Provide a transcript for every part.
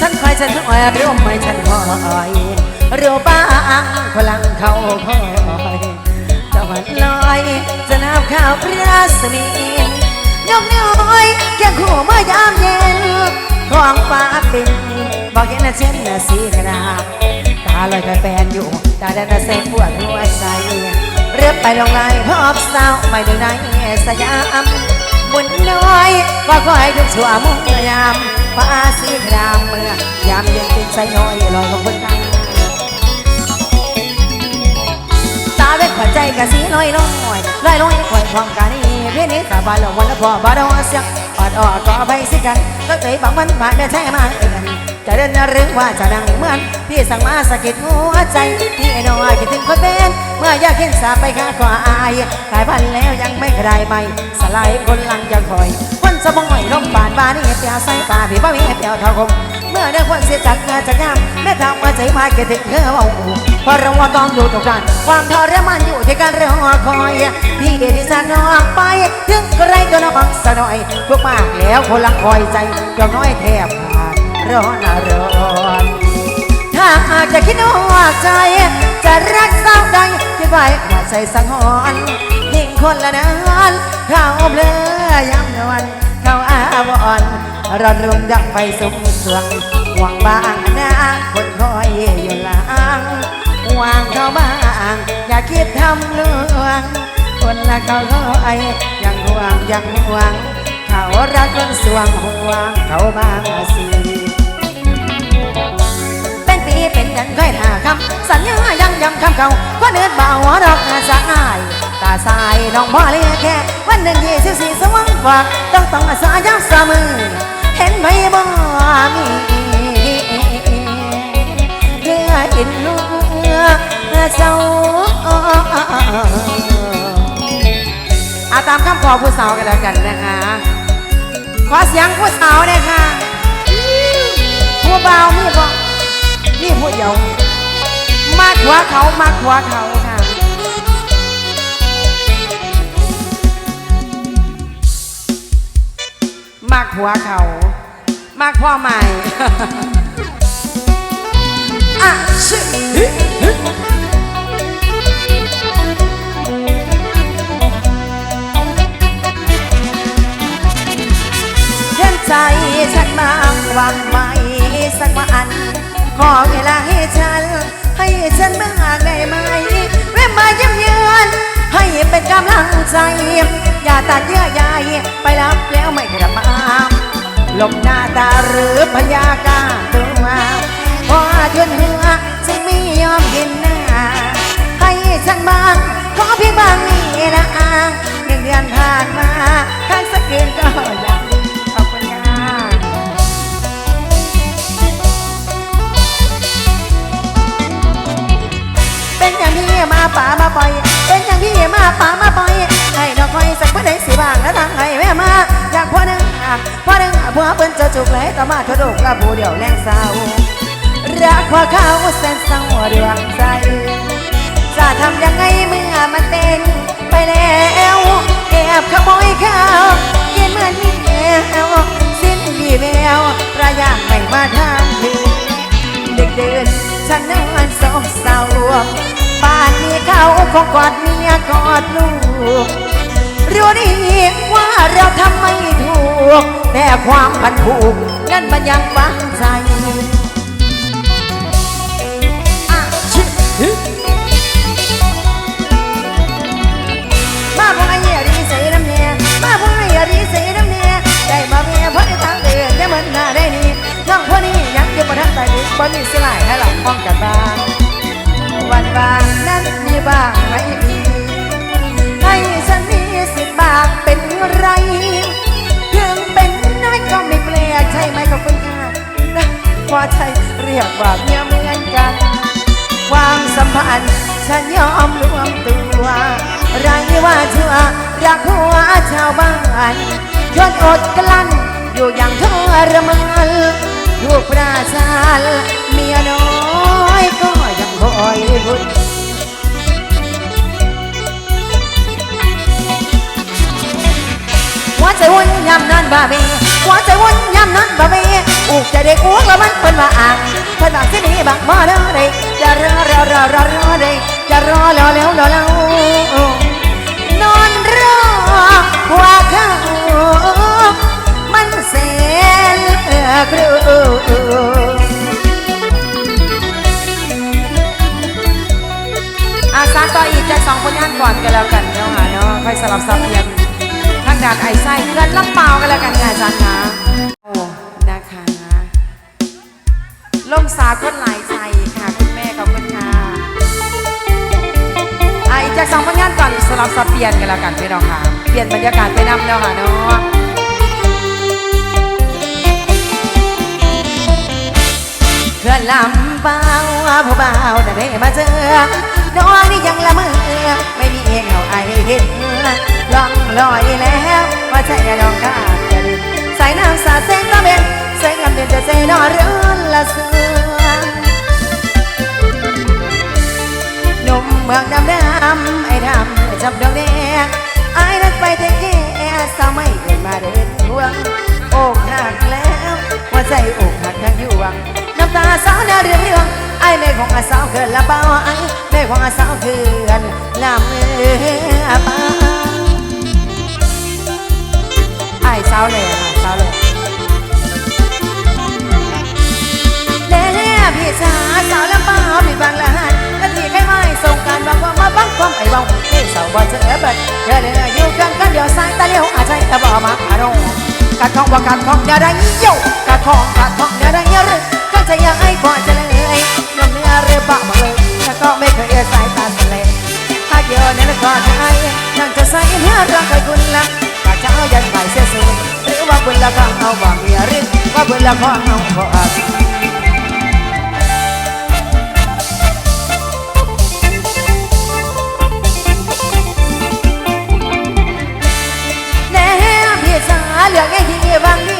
ฉันคอยฉันคอยร่วมไม่ฉันคอยเรูบ้างพลังเขาคอยตะวันลอยจะนับข่าวพระสมีนกน้อยแค่คู่เมื่อยามเย็นท้องฟ้าเป็นบอกเห็นนะเช่นนะสีกระดาษตาลอยไปแฟนอยู่ตาแดนนะเซปวดหัวใจเรือไปลงไหลพบสาวไม่ดูในสยาม น้อยว่าคอยทุกชั่วมุมยามฟ้าสีครามเมื่อยามเย็นตินใจน้อยลอยของคนไทยตาเวทขวัญใจกะสีลอยลอยลอยลอยคอยความกานีเพียนี้สาบานละวันละพอบาดอเสียง ดออก็ไปสิกันก็ใจบังมันมาได้แท้มาเองจะเดินหรือว่าจะดังเหมือนพี่สั่งมาสะกิดหัวใจพี่น้อยคิดถึงคนเป็นเมื่อยากเห็นสาไปข้าก็อายขายพันแล้วยังไม่ใครใหม่สลายคนลังยังคอยคนสมองหอยลมปานบานี่เปียใส่ตาพี่บ่มีเปียเท่าคม เมื่อได้คนเสียจากเงาจากงามแม่ทำว่าใจมาคิดถึงเธอว่าเพราะเราว่าต้องอยู่ตรงกันความทรมานอยู่ที่การรอคอยพี่ที่ฉันนอกไป ถึงใครก็น้องสะหน่อยพวกมากแล้วคนลังคอยใจยอมน้อยแทบขาดร้อนร้อนถ้าหากจะคิดว่าใจ จะรักสาวใดคิดไว้ว่าใจสังหรณ์ยิ่งคนละนั้นเขาเบลอยำนวลาวรณ์ร้อนรุมดังไฟสุมสวงหวังบางนะคนคอยอยู่หลังวังเขาบ้าง อย่าคิดทำลวง คนละเขาคอยยังห่วงยังห่วง เขารักคนสวงห่วงเขาบางสิเป็นปีเป็นเดือนเคยท่าคำสัญญายังยำคำเก่าว่าเนื้อเบาหัวดอกอาสาอาย ตาสายน้องบ่เลี้ยแค่วันหนึ่งยี่สิบสี่สว่างฝากต้องต้องอาสายักสามือ เห็นไหมบ่มีเพื่อกินเนื้อเจ้าอาตามคำขอผู้สาวกันแล้วกันนะคะ ขอเสียงผู้สาวเลยค่ะ ผู้เบาวมีบ่นี่ผู้เดียวมากหัวเขามากหัวเขาากหัวเขา มากพ่อใหม่อะชิเห็นใจฉันมางหวังไหมสักวัน ขอเวลาให้ฉัน ให้ฉันบ้างได้ไหมแวะมาเยี่ยมเยือนให้เป็นกำลังใจ อย่าตัดเยื่อใยไปรับแล้วไม่กลับมา ลบหน้าตาหรือพยากาตัวพอจนหัวจึงไม่ยอมเห็นหน้าให้ฉันบ้างขอเพียงบางนี่นะหนึ่งเดือนผ่านมาข้างสักคืนก็อยากขอบคุณค่ะเป็นอย่างพี่มาป่ามาปล่อย เป็นอย่างพี่มาป่ามาปล่อยให้ดอกคอยสักเพื่อได้สิบางแล้วทางให้แม่มาอยากพ่อหนึ่งอะ พอหนึ่งผัวเปิ้นจะจุกเลยต่อมาทดกกับผู้เดียวแรงเศร้ารักว่าเขาแสนเศร้าดวงใจจะทำยังไงเมื่อมันเป็นไปแล้วแอบขโมยข้าวกินเหมือนมีแววสิ้นวีแววระยะไม่มาทางถึงดึกดื่นฉันนอนโศกเศร้าบ้านนี้เขาคงกอดเมียกอดลูกรู้ดีว่าเราทำไม ก แต่ความพันผูกนั้นมันยังฝังใจอะชิมาพวกไอ้เหี้ยดีใส่น้ำเนียมาพวกไอ้เหี้ยดีใส่น้ำเนียได้มาเมียพราะได้ทางเดือนได้เหมือนหน้าได้นี่น้องคนนี้ยังอยู่บนทางใต้ดินบนนี้สลายให้เราป้องกันบ้างวันบางนั้นมีบ้างไม่มีให้ฉันมีสิทธิ์บางเป็นไร นะพอใช่เรียกว่าเมียเหมือนกันความสัมพันธ์ฉันยอมรวมตัวไรว่าชัวรักหัวชาวบ้านทนอดกลั้นอยู่อย่างทรมานลูกประชาลเมียน้อยก็ยังคอยบุญหัวใจวุ่นยำนั้นบ่เบ หัวใจวุ่นยำนั้นบ่เบอุกใจเด็กอ้วกแล้วมันเป็นว่าอ่างเพิ่นว่าสิหนี้บักบ่เด้อเด้จะรอรอรอรอรอเด้จะรอรอแล้วรอแล้วนอนรอหัวเขามันเสียเอือครูอาซาต่ออีกจะสองคนงานก่อนกันแล้วกันเนาะค่ะเนาะค่อยสลับสับเปลี่ยนทางด่านไอ้ไส้เพื่อนลำเปล่ากันแล้วกันค่ะอาจารย์นะโอ้นะคะลมสาคนหลายใจค่ะคุณแม่ขอบคุณค่ะอะอีกจากสองคนงานก่อนสลับสับเปลี่ยนกันแล้วกันพี่น้องค่ะเปลี่ยนบรรยากาศไปนำแล้วค่ะเนาะเพื่อนลำเบาผู้เบาแต่ได้มาเจอน้องนี่ยังละเมอไม่มีเองเอาไอเห็น ลองลอยแล้วว่าใจน้องข้าจะดินใส่น้ำสาดเส้นก็เป็นใส่กำเดินจะเส้นอเรือนละเสือนมเมืองดำดำไอ้ดำจับดอกแดงไอ้นักไปเทแก่สาวไม่เกินมาเดินทวงอกหักแล้วว่าใจอกหักทั้งยวง ตาสาวนาเรืองเรืองไอ้แม่ของอาสาวเกินละเบาไอ้แม่ของอาสาวเกินลำเมื่อปาไอ้สาวเลยค่ะสาวเลยเด้พี่สาสาวลำเบาพี่บางละหันกะทีใครไม่ส่งการบอกว่ามาบังความไอ้บ้องเอ้สาวบ่เจอเบิดเธอเลยอยู่กันกันเดียวสายตาเลี้ยวอาใจแต่บ่มาอารมณ์กัดทองว่ากัดทองเดี๋ยวได้โยกัดทองกัดทองเดี๋ยวได้เยอะก็ จะยังไอ้พอจะเลยน้ำเนื้อเรือปากมาเลยแต่ก็ไม่เคยสายตาสเลถ้าเยอะเนี่ยก็ได้นั่นจะใส่เนื้อรักให้คุณละก็จะเอายันไปเสียสูหรือว่าคุณละก็เอาบ่เมีหรือว่าคุณละก็เอาบ่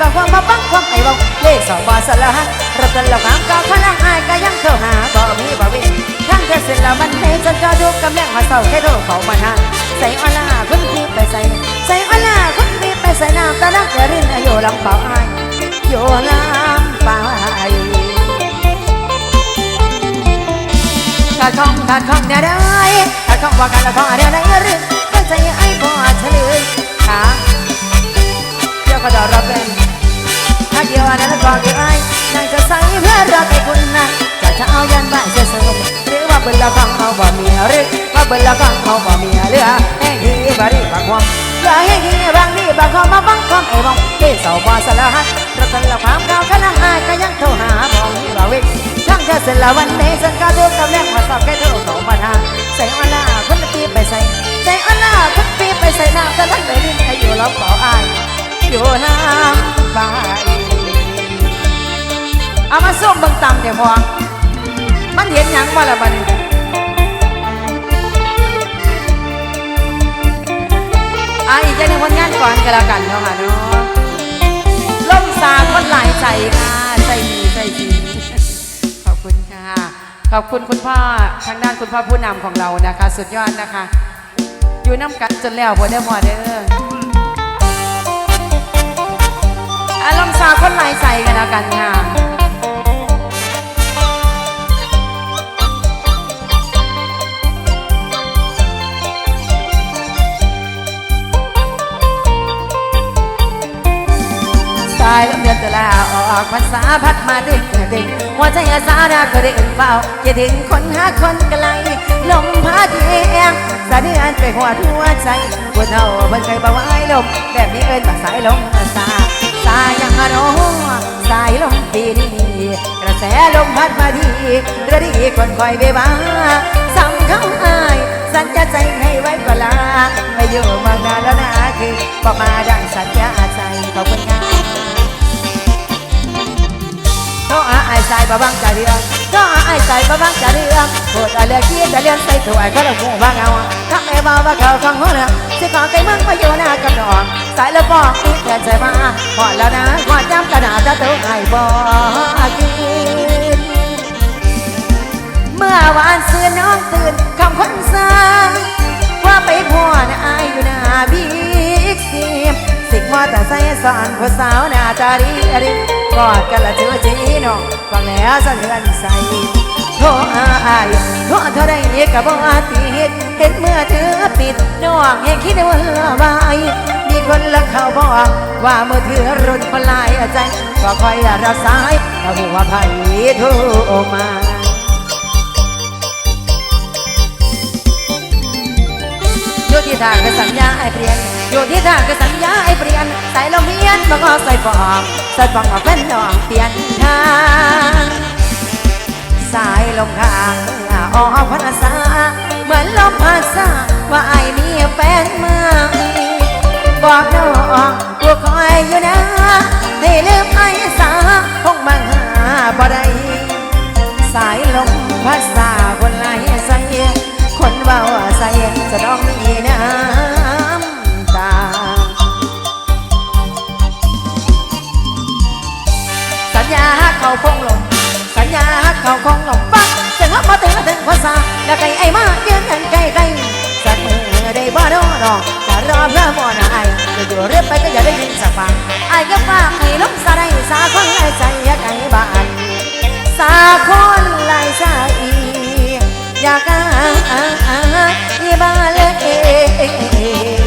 บางความมาบังความไอ้บ้องเลขสองบาสละรัตนละความก้าวพลังอายก็ยังเข้าหาบ่มีบ่วิทั้งเธอเสร็จแล้วมันให้ฉันก็ดูกำลังมาเศร้าแค่โดนเขามาหาใส่อลาคุณพี่ไปใส่ใส่อลาคุณพี่ไปใส่น้ำตาลักจะรินอยู่ลำเปล่าอายอยู่ลำเปล่าอายขาดของขาดของเนี่ยได้ขาดของว่ากันละของอะไรได้หรือก็ใจไอ้พอเฉลยขาเดี๋ยวก็จะรับเป็น ถ้าเดียวอันนั้นก็เกี่ยวไอ้นั่งจะใส่เพื่อรักไอ้คุณนะจะจะเอายันบ้านเสียสมหรือว่าเป็นละฟังเอาบ่มีหรือว่าเป็นละฟังเอาบ่มีหรือแห่งที่บริบางความอย่าแห่งที่บางนี่บางความมาบังความไอ้บ้องเกี่ยวสาวบ้าสละหัดรัตนละความก้าวขนาดอายก็ยังโทรหาบ่มีบ่าวิทั้งเธอเสร็จล้ววันนี้ฉันก็ดูกำลังมาสอบแค่เธอเขามาทางใส่อลาคุณปีไปใส่ใส่อลาคุณปีไปใส่น้ำแต่ทั้งเลยลิ้นให้อยู่แล้วเปล่าอายอยู่น้ำบ่าย เอามาส้มเบิ่งตำเดี๋ยวพอมันเห็นหยังมาละบัดนี้อะอีกอย่างหนึงผลงานก่อนก็แล้วกันเนาะค่ะเนาะล่มสาคนหลายใจค่ะใจดีใจดีขอบคุณค่ะ ขอบคุณคุณพ่อทางด้านคุณพ่อผู้นำของเรานะคะ สุดยอดนะคะ อยู่น้ำกันจนแล้วพอได้อพอเด้ออารมณ์สาคนหลายใจกันแล้วกันค่ะายลมเดือนตุลาออกภาษาพัดมาดึกดึกหัวใจอาสาดาก็ได้เฝ้าอยาถึงคนหาคนไกลลมพัดเองสะเดือนไปหัวทั่วใจปวดเท่าเพิ่นเคยบอกว่าไอ้ลมแบบนี้เอินว่าสายลมสาสายยังฮะโนสายลมปีนี้กระแสลมพัดมาดีเรือดีคนคอยเบบ้าสั่งเข้าอาย สัญญาใจให้ไว้เวลาไม่อยู่มืองนานแล้วนะคือบอกมาดังสัญญา ใจบ้าบังจเรื่องก็ไอ้ใจบ้าบังจเรื่องปวดอะไรคิดจะเลี้ยนใส่ตัวไอ้ก็ต้องหูบ้างเอาถ้าไม่บอกว่าเขาฟังหัวเนี่ยสิขอไก่มึงมาอยู่หน้ากับดอกสายล้วบอกนี่แทนใจมาพอแล้วนะว่าจำกระดาษจะตัวไอ้บอกกินเมื่อวานซื้อน้องตื่นคำคนสางว่าไปพ่อนะอายอยู่หน้าบิ๊กซี สิกมอแต่ใส่สอนผู้สาวหน้าตาดีอดีกอดกันละเจอจีน้องฟังแล้วสะเทือนใจโทรอายโทรเท่าไรก็บ่อาติเห็นเห็นเมื่อเธอปิดน้องให้คิดว่าบายมีคนละเขาบอกว่าเมื่อถือรุ่นปลายใจก็คอยรับสายแล้วหัวไผ่โทรมาอยู่ที่ทางก็สัญญาไอ้เปลี่ยน มาก็ใส่ฟองใส่ฟองมาเป็นน้องเปลี่ยนทางสายลมข้างออกพรรษาเหมือนลมพัดซาว่าไอ้มีแฟนม่บอกน้องกูคอยอยู่นะให้ลืมไอ้สาคงบังหาบ่ได้สายลมพัดสาคนไหลใส่คนเบาใส่จะต้องมี แล้วใครไอ้มาเกินทันใก่ไก่สัตว์เออได้บ่น้อน้องจะรอเพื่อมอนะไอ้จะอยู่เรียบไปก็อย่าได้ยินสักฟังไอ้ก็ฝากให้ล้งสาไรสาคนไรใจอยาก่บ้านสาคนไรใจอยากอ่าบ้าเลย